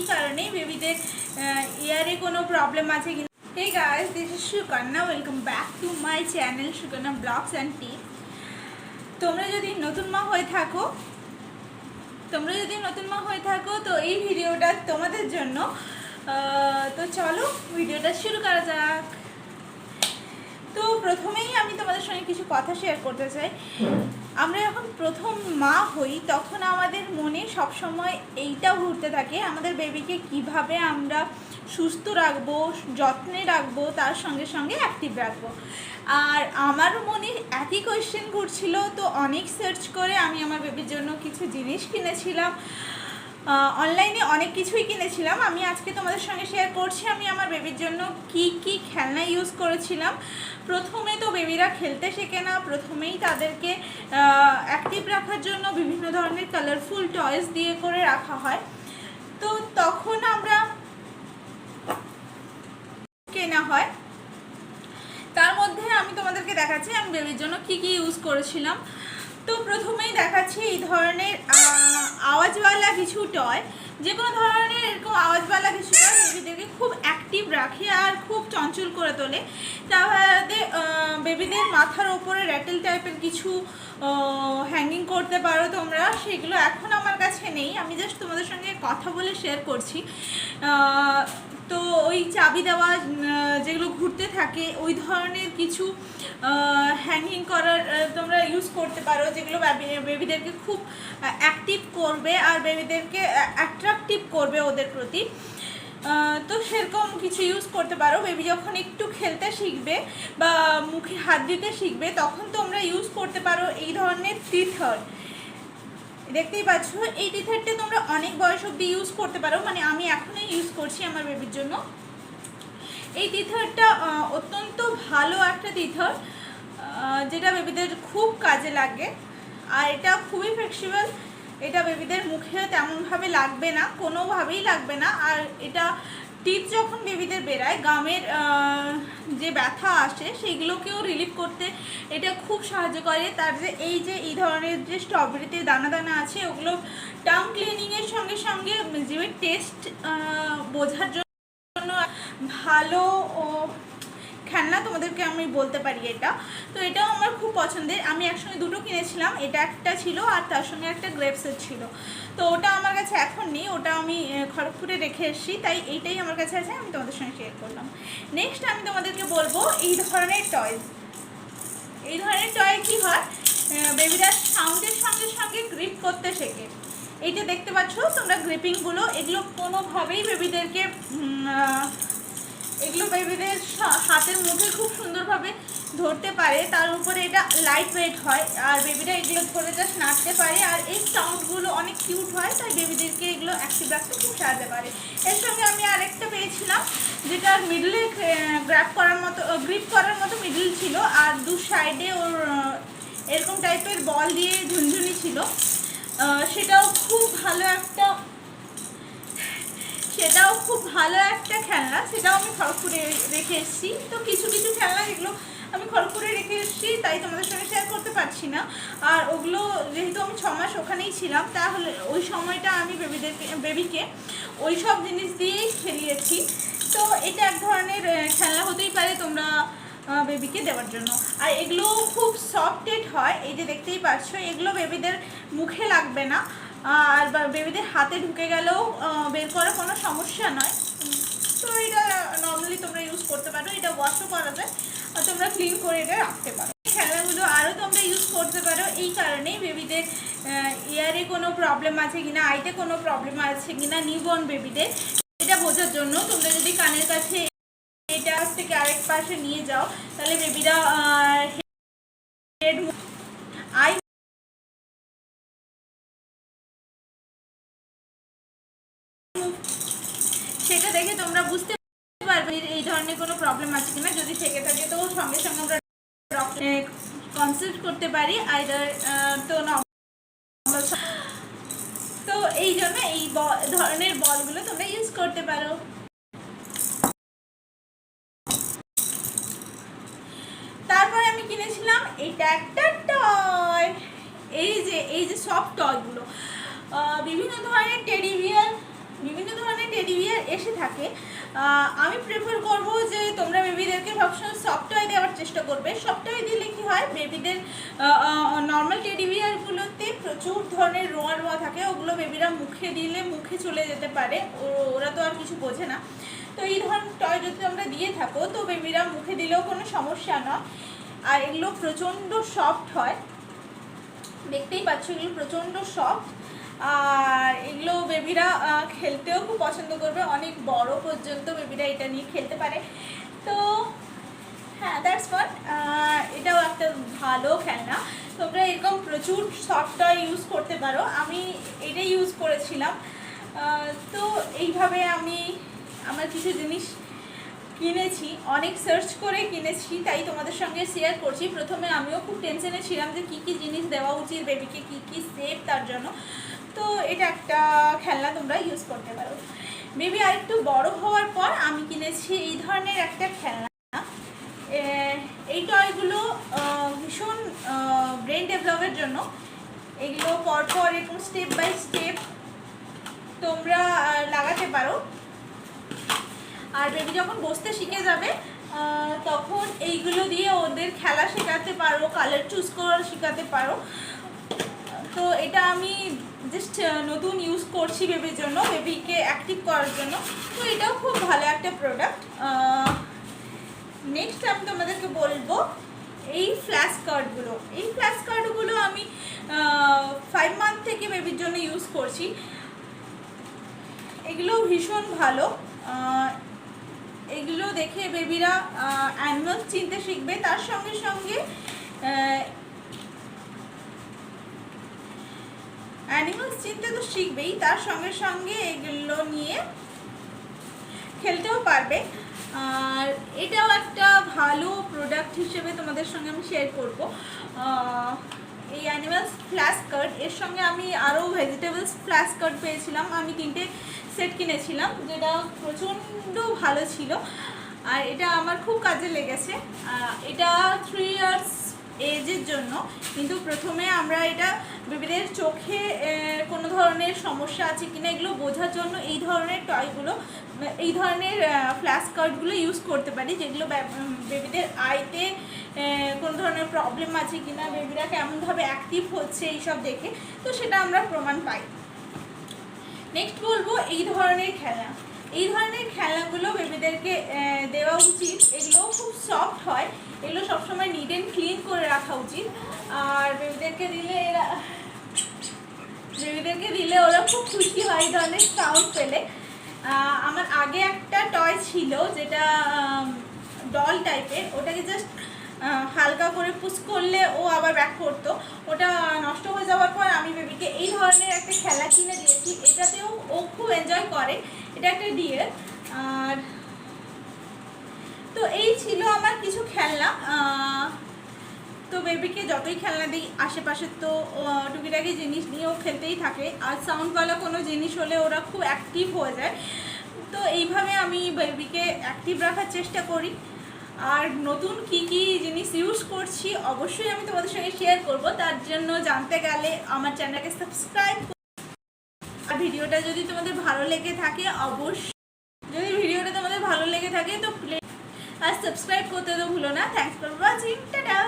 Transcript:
এই কারণেই বেবিদের ইয়ারে কোনো প্রবলেম আছে কিনা। Hey guys this is Sukanya welcome back to my channel Sukanya blogs and tips তোমরা যদি নতুন মা হয়ে থাকো, তোমরা যদি নতুন মা হয়ে থাকো, তো এই ভিডিওটা তোমাদের জন্য তো চলো ভিডিওটা শুরু করা যাক। তো প্রথমেই আমি তোমাদের সঙ্গে কিছু কথা শেয়ার করতে চাই। আমরা যখন প্রথম মা হই, তখন আমাদের মনে সবসময় এইটাও ঘুরতে থাকে, আমাদের বেবিকে কীভাবে আমরা সুস্থ রাখব, যত্নে রাখব, তার সঙ্গে সঙ্গে অ্যাক্টিভ রাখব। আর আমার মনে একই কোয়েশ্চেন ঘুরছিল, তো অনেক সার্চ করে আমি আমার বেবির জন্য কিছু জিনিস কিনেছিলাম। অনলাইনে অনেক কিছুই কিনেছিলাম। আমি আজকে তোমাদের সঙ্গে শেয়ার করছি, আমি আমার বেবির জন্য কি কি খেলনা ইউজ করেছিলাম। প্রথমে তো বেবিরা খেলতে শেখে না, প্রথমেই তাদেরকে অ্যাক্টিভ রাখার জন্য বিভিন্ন ধরনের কালারফুল টয়েস দিয়ে করে রাখা হয়। তো তখন আমরা কেনা হয়। তার মধ্যে আমি তোমাদেরকে দেখাচ্ছি, আমি বেবির জন্য কি কি ইউজ করেছিলাম। তো প্রথমেই দেখাচ্ছি এই ধরনের আওয়াজওয়ালা কিছু টয় যে কোনো ধরনের এরকম আওয়াজওয়ালা কিছু টয় বেবিদেরকে খুব অ্যাক্টিভ রাখে আর খুব চঞ্চল করে তোলে। তাহলে বেবিদের মাথার ওপরে র্যাটেল টাইপের কিছু হ্যাঙ্গিং করতে পারো তোমরা। সেগুলো এখন আমার কাছে নেই। আমি জাস্ট তোমাদের সঙ্গে কথা বলে শেয়ার করছি। তো ওই চাবি দেওয়া যেগুলো ঘুরতে থাকে, ওই ধরনের কিছু হ্যাঙ্গিং করার তোমরা ইউজ করতে পারো, যেগুলো বেবিদেরকে খুব অ্যাক্টিভ করবে আর বেবিদেরকে অ্যাট্রাকটিভ করবে ওদের প্রতি। তো সেরকম কিছু ইউজ করতে পারো। বেবি যখন একটু খেলতে শিখবে বা মুখে হাত দিতে শিখবে, তখন তোমরা ইউজ করতে পারো এই ধরনের টিথার দেখতেই পাচ্ছ, এই টিথারটা তোমরা অনেক বয়স অব্দি ইউজ করতে পারো মানে আমি এখনই ইউজ করছি আমার বেবির জন্য। এই টিথারটা অত্যন্ত ভালো একটা টিথার যেটা বেবিদের খুব কাজে লাগে। আর এটা খুবই ফ্লেক্সিবল এটা বেবিদের মুখে তেমনভাবে লাগবে না, কোনোভাবেই লাগবে না। আর এটা টিপ যখন বেবিদের বেরায়, গামের যে ব্যথা আসে, সেগুলোকেও রিলিফ করতে এটা খুব সাহায্য করে। তার যে এই যে, এই ধরনের যে স্ট্রবেরিতে দানা দানা আছে, ওগুলো টাং ক্লিনিংয়ের সঙ্গে সঙ্গে যে টেস্ট বোঝার জন্য ভালো তোমাদেরকে আমি বলতে পারি এটা। তো এটাও আমার খুব পছন্দের। আমি একসঙ্গে দুটো কিনেছিলাম। এটা একটা ছিল আর তার সঙ্গে একটা গ্রেপসের ছিল। তো ওটা আমার কাছে এখন নেই। ওটা আমি খড়গপুরে রেখে এসেছি। তাই এইটাই আমার কাছে আছে। আমি তোমাদের সঙ্গে শেয়ার করলাম। নেক্সট আমি তোমাদেরকে বলব এই ধরনের টয়েস এই ধরনের টয় কি হয়? বেবিরা সাউন্ডের সঙ্গে সঙ্গে গ্রিপ করতে শেখে। এইটা দেখতে পাচ্ছ তোমরা গ্রিপিংগুলো এগুলো কোনোভাবেই বেবিদেরকে বেবিদের হাতের মুখে খুব সুন্দরভাবে ধরতে পারে। তার উপরে এটা লাইট ওয়েট হয়। আর বেবিরা এগুলো ধরে জাস্ট নাচতে পারে। আর এই সাউন্ডগুলো অনেক কিউট হয়, তাই বেবিদেরকে এগুলো অ্যাক্টিভ রাখতে খুব সাহায্য পারে এর সঙ্গে আমি আরেকটা পেয়েছিলাম, যেটা মিডলে গ্র্যাপ করার মতো গ্রিপ করার মতো মিডল ছিল। আর দু সাইডে ওর এরকম টাইপের বল দিয়ে ঝুনঝুনি ছিল। সেটাও খুব ভালো একটা সেটাও খুব ভালো একটা খেলনা, সেটাও আমি খড়গপুরে রেখে এসেছি। তো কিছু কিছু খেলনা যেগুলো আমি খড়গপুরে রেখে এসেছি, তাই তোমাদের সঙ্গে শেয়ার করতে পারছি না। আর ওগুলো যেহেতু আমি ছ মাস ওখানেই ছিলাম, তাহলে ওই সময়টা আমি বেবিদেরকে, বেবিকে ওই সব জিনিস দিয়েই খেলিয়েছি। তো এটা এক ধরনের খেলনা হতেই পারে তোমরা বেবিকে দেওয়ার জন্য। আর এগুলো খুব সফটেড হয়, এই যে দেখতেই পাচ্ছ, এগুলো বেবিদের মুখে লাগবে না। আর বেবিদের হাতে ঢুকে গেলেও বের করা কোনো সমস্যা নয়। তো এটা নর্মালি তোমরা ইউজ করতে পারো, এটা ওয়াশও করা যায়, আর তোমরা ক্লিন করে এটা রাখতে পারো। এই খেলনাগুলো আরও তোমরা ইউজ করতে পারো, এই কারণেই বেবিদের ইয়ারে কোনো প্রবলেম আছে কিনা আইতে কোনো প্রবলেম আছে কিনা নিউবর্ন বেবিদের এটা বোঝার জন্য তোমরা যদি কানের কাছে এটা থেকে আরেক পাশে নিয়ে যাও, তাহলে বেবিরা সেটা দেখে তোমরা বুঝতে পারবে এই ধরনের কোনো প্রবলেম আছে কিনা। যদি থেকে থাকে তো সঙ্গে সঙ্গে আমরা কনসাল্ট করতে পারি আইদার তো তো এই জন্য এই ধরনের বলগুলো তোমরা ইউজ করতে পারো। তারপরে আমি কিনেছিলাম, এটা একটা টয় এই যে এই যে সব টয়গুলো বিভিন্ন ধরনের টেডি বিয়ার বিভিন্ন ধরনের এসে থাকে। আমি প্রেফার করব যে তোমরা বেবিদেরকে সবসময় সফট দেওয়ার চেষ্টা করবে। সফট দিলে কি হয় বেবিদের নর্মাল টেডি বিয়ারগুলোতে প্রচুর ধরনের রোয়া রোয়া থাকে। ওগুলো বেবিরা মুখে দিলে মুখে চলে যেতে পারে। ওরা তো আর কিছু বোঝে না। তো এই ধরনের টয় যদি তোমরা দিয়ে থাকো, তো বেবিরা মুখে দিলেও কোনো সমস্যা নয়। আর এগুলো প্রচণ্ড সফট হয়। দেখতেই পাচ্ছ এগুলো প্রচণ্ড সফট আর এগুলো বেবিরা খেলতেও খুব পছন্দ করবে। অনেক বড় পর্যন্ত বেবিরা এটা নিয়ে খেলতে পারে। তো হ্যাঁ দ্যাটস ওয়াট এটাও একটা ভালো খেলনা। তোমরা এরকম প্রচুর সফটওয়্যার ইউজ করতে পারো। আমি এটা ইউজ করেছিলাম। তো এইভাবে আমি আমার কিছু জিনিস কিনেছি। অনেক সার্চ করে কিনেছি, তাই তোমাদের সঙ্গে শেয়ার করছি। প্রথমে আমিও খুব টেনশনে ছিলাম যে কী কী জিনিস দেওয়া উচিত বেবিকে কী কী সেফ তার জন্য। তো এটা একটা খেলনা তোমরা ইউজ করতে পারো। বেবি আরেকটু বড় হওয়ার পর আমি কিনেছি এই ধরনের একটা খেলনা। এই টয়গুলো ভীষণ ব্রেন ডেভেলপের জন্য। এগুলো পরপর এরকম স্টেপ বাই স্টেপ তোমরা লাগাতে পারো। আর বেবি যখন বসতে শিখে যাবে তখন এইগুলো দিয়ে ওদের খেলা শেখাতে পারো কালার চুজ করা শেখাতে পারো। তো এটা আমি জাস্ট নতুন ইউজ করছি বেবির জন্য বেবিকে অ্যাক্টিভ করার জন্য। তো এটাও খুব ভালো একটা প্রোডাক্ট নেক্সট আমি তোমাদেরকে বলব এই ফ্ল্যাশ কার্ডগুলো এই ফ্ল্যাশ কার্ডগুলো আমি ফাইভ মান্থ থেকে বেবির জন্য ইউজ করছি। এগুলো ভীষণ ভালো। এগুলো দেখে বেবিরা অ্যানিমাল চিনতে শিখবে। তার সঙ্গে সঙ্গে অ্যানিমালস চিনতে তো শিখবেই, তার সঙ্গে সঙ্গে এগুলো নিয়ে খেলতেও পারবে। আর এটাও একটা ভালো প্রোডাক্ট হিসেবে তোমাদের সঙ্গে আমি শেয়ার করব। এই অ্যানিমালস ফ্ল্যাশ কার্ড এর সঙ্গে আমি আরও ভেজিটেবলস ফ্ল্যাশ কার্ড পেয়েছিলাম। আমি তিনটে সেট কিনেছিলাম, যেটা প্রচণ্ড ভালো ছিল। আর এটা আমার খুব কাজে লেগেছে। এটা থ্রি ইয়ার্স এজের জন্য। কিন্তু প্রথমে আমরা এটা বেবিদের চোখে কোনো ধরনের সমস্যা আছে কিনা এগুলো বোঝার জন্য এই ধরনের টয়গুলো, এই ধরনের ফ্ল্যাশ কার্ডগুলো ইউজ করতে পারি, যেগুলো বেবিদের আইতে কোনো ধরনের প্রবলেম আছে কিনা, বেবিরা কেমনভাবে অ্যাক্টিভ হচ্ছে এইসব দেখে, তো সেটা আমরা প্রমাণ পাই। নেক্সট বলব এই ধরনের খেলা। এই ধরনের খেলাগুলো বেবিদেরকে দেওয়া উচিত। এগুলোও খুব সফট হয়। এগুলো সবসময় নিট অ্যান্ড ক্লিন করে রাখা উচিত। আর বেবিদেরকে দিলে এরা, বেবিদেরকে দিলে ওরা খুব খুশি হয় এই ধরনের সাউন্ড পেলে। আমার আগে একটা টয় ছিল যেটা ডল টাইপের ওটাকে জাস্ট হালকা করে পুশ করলে ও আবার ব্যাক করতো। ওটা নষ্ট হয়ে যাওয়ার পর আমি বেবিকে এই ধরনের একটা খেলা কিনে দিয়েছি। এটাতেও ও খুব এনজয় করে। এটা একটা ডিয়ের আর তো এই ছিল আমার কিছু খেলনা। তো বেবিকে যতই খেলনা দিই, আশেপাশে তো টুকিটাকি জিনিস নিয়েও খেলতেই থাকে। আর সাউন্ডওয়ালা কোনো জিনিস হলে ওরা খুব অ্যাক্টিভ হয়ে যায়। তো এইভাবে আমি বেবিকে অ্যাক্টিভ রাখার চেষ্টা করি। আর নতুন কি কি জিনিস ইউজ করছি, অবশ্যই আমি তোমাদের সঙ্গে শেয়ার করব। তার জন্য জানতে গেলে আমার চ্যানেলকে সাবস্ক্রাইব আর ভিডিওটা যদি তোমাদের ভালো লেগে থাকে, অবশ্যই যদি ভিডিওটা তোমাদের ভালো লেগে থাকে, তো প্লে আর সাবস্ক্রাইব করতে তো ভুলো না। Thanks for watching tata